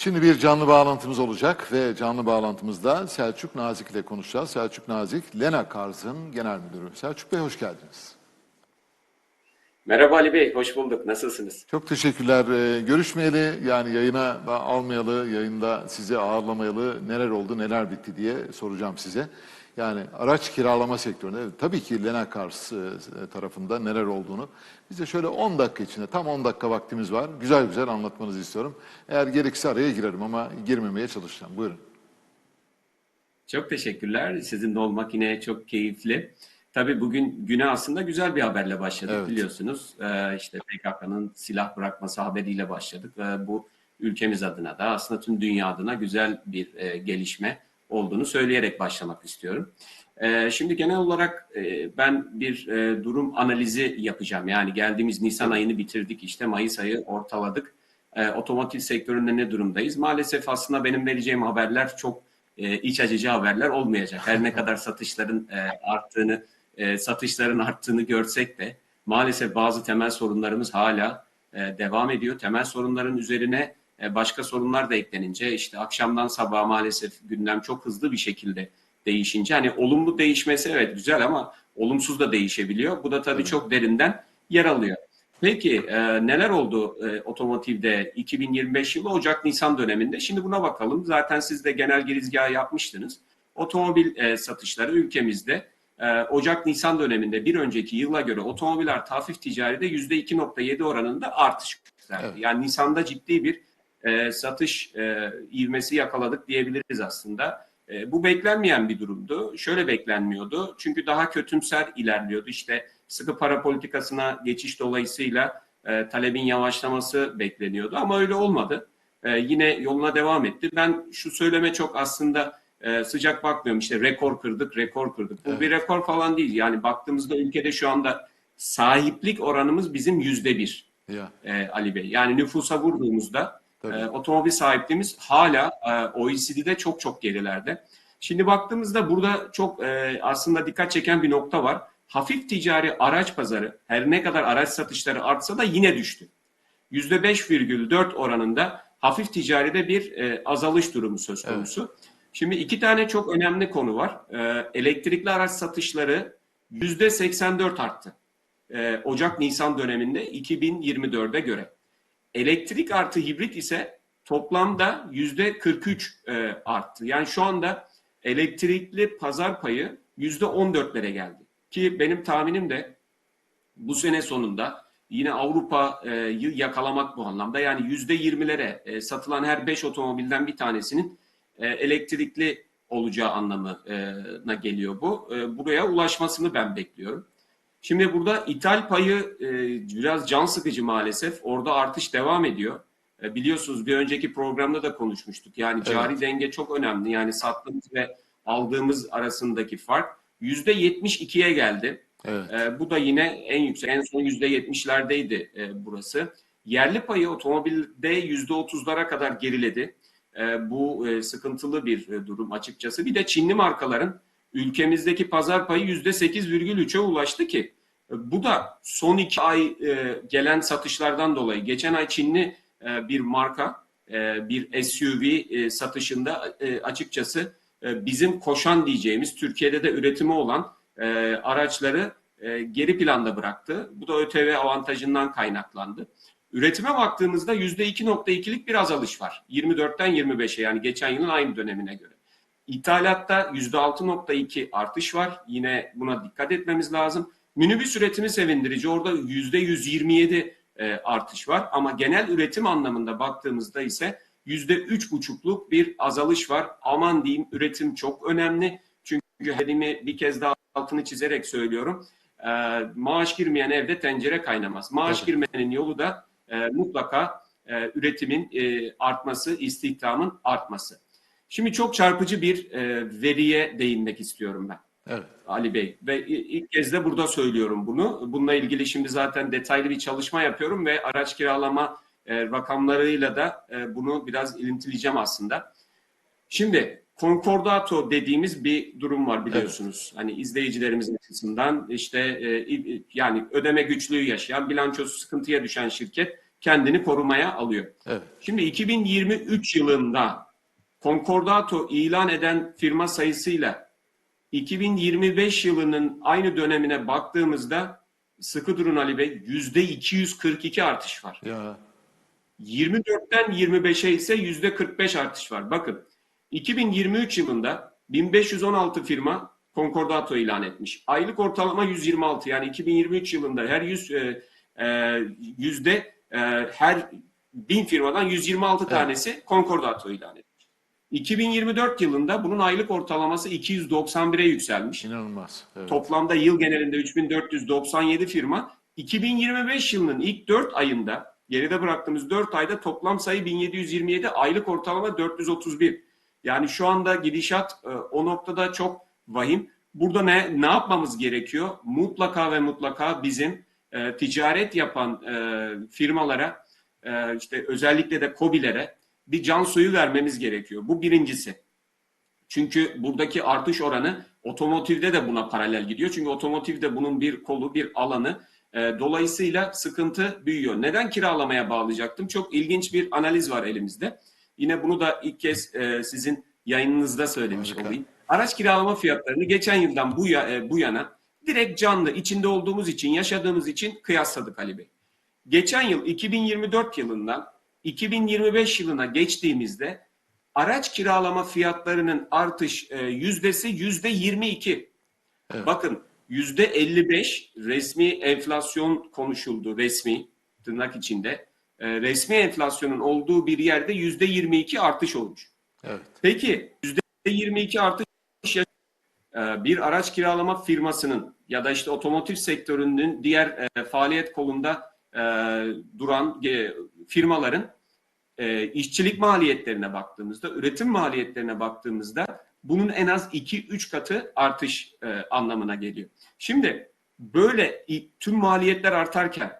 Şimdi bir canlı bağlantımız olacak ve canlı bağlantımızda Selçuk Nazik ile konuşacağız. Selçuk Nazik, Lena Karz'ın genel müdürü. Selçuk Bey hoş geldiniz. Merhaba Ali Bey, hoş bulduk. Nasılsınız? Çok teşekkürler. Ee, görüşmeyeli yani yayına almayalı, yayında sizi ağırlamayalı neler oldu, neler bitti diye soracağım size. Yani araç kiralama sektöründe tabii ki Lena Cars e, tarafında neler olduğunu bize şöyle 10 dakika içinde tam 10 dakika vaktimiz var. Güzel güzel anlatmanızı istiyorum. Eğer gerekirse araya girerim ama girmemeye çalışacağım. Buyurun. Çok teşekkürler. Sizinle olmak yine çok keyifli. Tabii bugün güne aslında güzel bir haberle başladık Evet. biliyorsunuz. Ee, işte PKK'nın silah bırakması haberiyle başladık. Ee, bu ülkemiz adına da aslında tüm dünya adına güzel bir e, gelişme olduğunu söyleyerek başlamak istiyorum. Ee, şimdi genel olarak e, ben bir e, durum analizi yapacağım. Yani geldiğimiz Nisan ayını bitirdik işte Mayıs ayı ortaladık. E, otomotiv sektöründe ne durumdayız? Maalesef aslında benim vereceğim haberler çok e, iç acıcı haberler olmayacak. Her ne kadar satışların arttığını, satışların arttığını görsek de maalesef bazı temel sorunlarımız hala devam ediyor. Temel sorunların üzerine başka sorunlar da eklenince işte akşamdan sabaha maalesef gündem çok hızlı bir şekilde değişince hani olumlu değişmesi evet güzel ama olumsuz da değişebiliyor. Bu da tabii çok derinden yer alıyor. Peki e, neler oldu e, otomotivde 2025 yılı Ocak-Nisan döneminde? Şimdi buna bakalım. Zaten siz de genel girizgahı yapmıştınız. Otomobil e, satışları ülkemizde e, Ocak-Nisan döneminde bir önceki yıla göre otomobil artı hafif ticaride %2.7 oranında artış gösterdi. Evet. Yani Nisan'da ciddi bir e, satış e, ivmesi yakaladık diyebiliriz aslında. E, bu beklenmeyen bir durumdu. Şöyle beklenmiyordu. Çünkü daha kötümser ilerliyordu. İşte sıkı para politikasına geçiş dolayısıyla e, talebin yavaşlaması bekleniyordu ama öyle olmadı. E, yine yoluna devam etti. Ben şu söyleme çok aslında e, sıcak bakmıyorum. İşte rekor kırdık, rekor kırdık. Bu Evet. bir rekor falan değil. Yani baktığımızda ülkede şu anda sahiplik oranımız bizim yüzde bir Ya, e, Ali Bey. Yani nüfusa vurduğumuzda tabii. e, otomobil sahipliğimiz hala e, OECD'de çok çok gerilerde. Şimdi baktığımızda burada çok e, aslında dikkat çeken bir nokta var. Hafif ticari araç pazarı her ne kadar araç satışları artsa da yine düştü. %5,4 oranında hafif ticaride bir e, azalış durumu söz konusu. Şimdi iki tane çok önemli konu var. E, elektrikli araç satışları %84 arttı. E, Ocak-Nisan döneminde 2024'e göre. Elektrik artı hibrit ise toplamda yüzde 43 e, arttı. Yani şu anda elektrikli pazar payı yüzde 14'lere geldi. Ki benim tahminim de bu sene sonunda yine Avrupa'yı yakalamak bu anlamda. Yani yüzde 20'lere e, satılan her 5 otomobilden bir tanesinin e, elektrikli olacağı anlamına geliyor bu. E, buraya ulaşmasını ben bekliyorum. Şimdi burada ithal payı e, biraz can sıkıcı maalesef. Orada artış devam ediyor. E, biliyorsunuz bir önceki programda da konuşmuştuk. Yani Evet. cari denge çok önemli. Yani sattığımız ve aldığımız arasındaki fark %72'ye geldi. Evet. E, bu da yine en yüksek. En son %70'lerdeydi e, burası. Yerli payı otomobilde %30'lara kadar geriledi. E, bu e, sıkıntılı bir e, durum açıkçası. Bir de Çinli markaların ülkemizdeki pazar payı %8,3'e ulaştı ki bu da son iki ay e, gelen satışlardan dolayı. Geçen ay Çinli e, bir marka e, bir SUV satışında açıkçası bizim koşan diyeceğimiz Türkiye'de de üretimi olan araçları geri planda bıraktı. Bu da ÖTV avantajından kaynaklandı. Üretime baktığımızda %2.2'lik bir azalış var. 24'ten 25'e yani geçen yılın aynı dönemine göre. İthalatta %6.2 artış var. Yine buna dikkat etmemiz lazım. Minibüs üretimi sevindirici. Orada %127 e, artış var. Ama genel üretim anlamında baktığımızda ise %3.5'luk bir azalış var. Aman diyeyim üretim çok önemli. Çünkü dediğimi bir kez daha altını çizerek söylüyorum. E, maaş girmeyen evde tencere kaynamaz. Maaş girmenin yolu da e, mutlaka e, üretimin e, artması, istihdamın artması. Şimdi çok çarpıcı bir e, veriye değinmek istiyorum ben. Evet. Ali Bey ve ilk kez de burada söylüyorum bunu. Bununla ilgili şimdi zaten detaylı bir çalışma yapıyorum ve araç kiralama e, rakamlarıyla da e, bunu biraz ilintileyeceğim aslında. Şimdi konkordato dediğimiz bir durum var biliyorsunuz. Hani izleyicilerimizin açısından işte e, yani ödeme güçlüğü yaşayan, bilançosu sıkıntıya düşen şirket kendini korumaya alıyor. Evet. Şimdi 2023 yılında Concordato ilan eden firma sayısıyla 2025 yılının aynı dönemine baktığımızda sıkı durun Ali Bey %242 artış var. Ya 24'ten 25'e ise %45 artış var. Bakın 2023 yılında 1516 firma Concordato ilan etmiş. Aylık ortalama 126 yani 2023 yılında her 100 e, e, yüzde e, her 1000 firmadan 126 tanesi Concordato ilan etmiş. 2024 yılında bunun aylık ortalaması 291'e yükselmiş. inanılmaz. Evet. Toplamda yıl genelinde 3497 firma. 2025 yılının ilk 4 ayında geride bıraktığımız 4 ayda toplam sayı 1727, aylık ortalama 431. Yani şu anda gidişat e, o noktada çok vahim. Burada ne ne yapmamız gerekiyor? Mutlaka ve mutlaka bizim e, ticaret yapan e, firmalara e, işte özellikle de KOBİ'lere bir can suyu vermemiz gerekiyor. Bu birincisi. Çünkü buradaki artış oranı otomotivde de buna paralel gidiyor. Çünkü otomotivde bunun bir kolu, bir alanı. E, dolayısıyla sıkıntı büyüyor. Neden kiralamaya bağlayacaktım? Çok ilginç bir analiz var elimizde. Yine bunu da ilk kez e, sizin yayınınızda söylemiş Harika. olayım. Araç kiralama fiyatlarını geçen yıldan bu, ya, e, bu yana direkt canlı, içinde olduğumuz için, yaşadığımız için kıyasladık Ali Bey. Geçen yıl 2024 yılından 2025 yılına geçtiğimizde araç kiralama fiyatlarının artış e, yüzdesi yüzde 22. Evet. Bakın yüzde 55 resmi enflasyon konuşuldu resmi tırnak içinde. E, resmi enflasyonun olduğu bir yerde yüzde 22 artış olmuş. Evet. Peki yüzde 22 artış e, bir araç kiralama firmasının ya da işte otomotiv sektörünün diğer faaliyet kolunda duran firmaların e, işçilik maliyetlerine baktığımızda, üretim maliyetlerine baktığımızda bunun en az 2-3 katı artış e, anlamına geliyor. Şimdi böyle tüm maliyetler artarken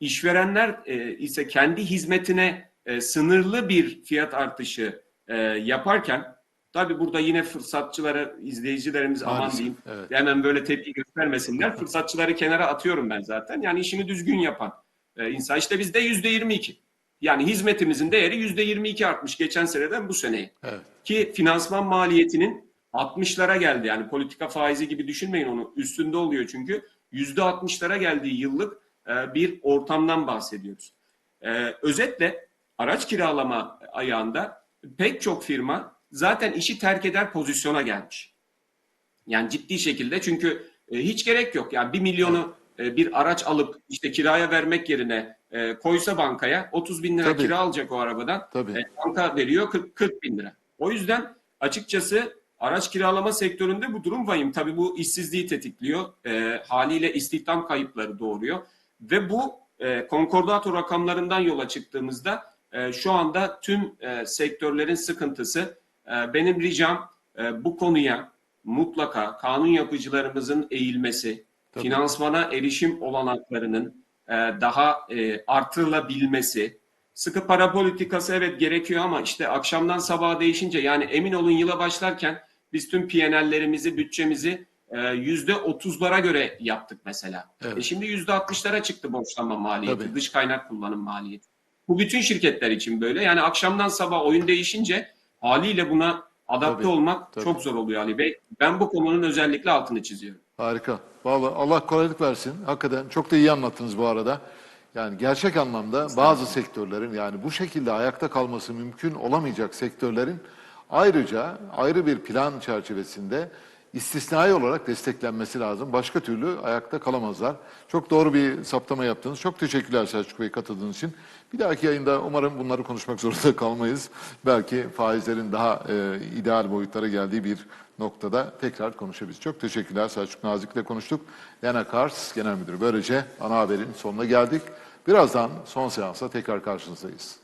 işverenler e, ise kendi hizmetine e, sınırlı bir fiyat artışı e, yaparken tabi burada yine fırsatçılara izleyicilerimiz aman Maalesef, diyeyim evet. hemen böyle tepki göstermesinler. Fırsatçıları kenara atıyorum ben zaten. Yani işini düzgün yapan e, insan. İşte bizde yüzde 22. Yani hizmetimizin değeri yüzde 22 artmış geçen seneden bu seneye. Evet. Ki finansman maliyetinin 60'lara geldi. Yani politika faizi gibi düşünmeyin onu. Üstünde oluyor çünkü. Yüzde 60'lara geldiği yıllık e, bir ortamdan bahsediyoruz. E, özetle araç kiralama ayağında pek çok firma zaten işi terk eder pozisyona gelmiş. Yani ciddi şekilde çünkü e, hiç gerek yok. Yani bir milyonu e, bir araç alıp işte kiraya vermek yerine e, koysa bankaya 30 bin lira Tabii. kira alacak o arabadan. Tabii. E, banka veriyor 40, 40 bin lira. O yüzden açıkçası araç kiralama sektöründe bu durum vahim. Tabii bu işsizliği tetikliyor. E, haliyle istihdam kayıpları doğuruyor. Ve bu e, konkordato rakamlarından yola çıktığımızda e, şu anda tüm e, sektörlerin sıkıntısı. E, benim ricam e, bu konuya mutlaka kanun yapıcılarımızın eğilmesi, Tabii. finansmana erişim olanaklarının e, daha e, artırılabilmesi, sıkı para politikası evet gerekiyor ama işte akşamdan sabaha değişince yani emin olun yıla başlarken biz tüm PNL'lerimizi, bütçemizi e, yüzde otuzlara göre yaptık mesela. Evet. E şimdi yüzde altmışlara çıktı borçlanma maliyeti, Tabii. dış kaynak kullanım maliyeti. Bu bütün şirketler için böyle. Yani akşamdan sabah oyun değişince haliyle buna adapte Tabii, olmak tabii. çok zor oluyor Ali Bey. Ben bu konunun özellikle altını çiziyorum. Harika. Vallahi Allah kolaylık versin. Hakikaten çok da iyi anlattınız bu arada. Yani gerçek anlamda bazı sektörlerin yani bu şekilde ayakta kalması mümkün olamayacak sektörlerin ayrıca ayrı bir plan çerçevesinde istisnai olarak desteklenmesi lazım. Başka türlü ayakta kalamazlar. Çok doğru bir saptama yaptınız. Çok teşekkürler Selçuk Bey katıldığınız için. Bir dahaki yayında umarım bunları konuşmak zorunda kalmayız. Belki faizlerin daha e, ideal boyutlara geldiği bir noktada tekrar konuşabiliriz. Çok teşekkürler Selçuk Nazik'le konuştuk. Lena Kars Genel Müdürü. Böylece ana haberin sonuna geldik. Birazdan son seansa tekrar karşınızdayız.